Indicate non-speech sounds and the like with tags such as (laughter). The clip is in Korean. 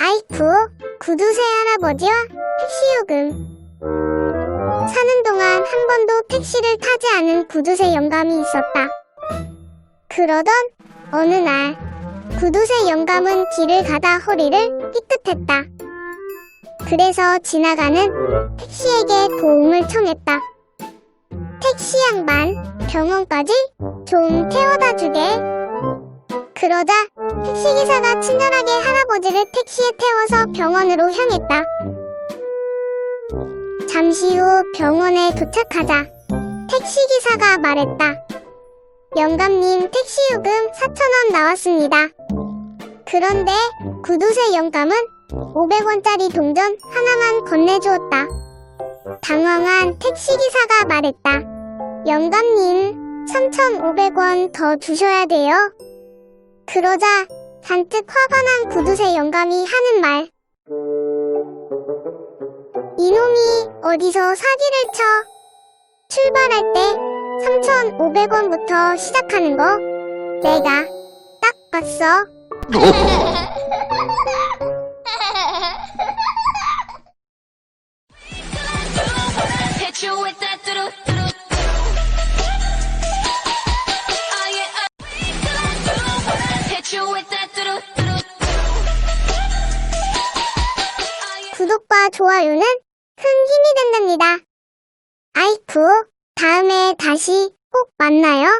아이쿠, 구두쇠 할아버지와 택시 요금. 사는 동안 한 번도 택시를 타지 않은 구두쇠 영감이 있었다. 그러던 어느 날, 구두쇠 영감은 길을 가다 허리를 삐끗했다. 그래서 지나가는 택시에게 도움을 청했다. 택시 양반, 병원까지 좀 태워다 주게. 그러자 택시기사가 친절하게 할아버지를 택시에 태워서 병원으로 향했다. 잠시 후 병원에 도착하자 택시기사가 말했다. 영감님 택시 요금 4,000원 나왔습니다. 그런데 구두쇠 영감은 500원짜리 동전 하나만 건네주었다. 당황한 택시기사가 말했다. 영감님, 3,500원 더 주셔야 돼요. 그러자 잔뜩 화가 난 구두쇠 영감이 하는 말. 이놈이 어디서 사기를 쳐? 출발할 때 3,500원부터 시작하는 거 내가 딱 봤어. (laughs) 구독과 좋아요는 큰 힘이 된답니다. 아이쿠, 다음에 다시 꼭 만나요.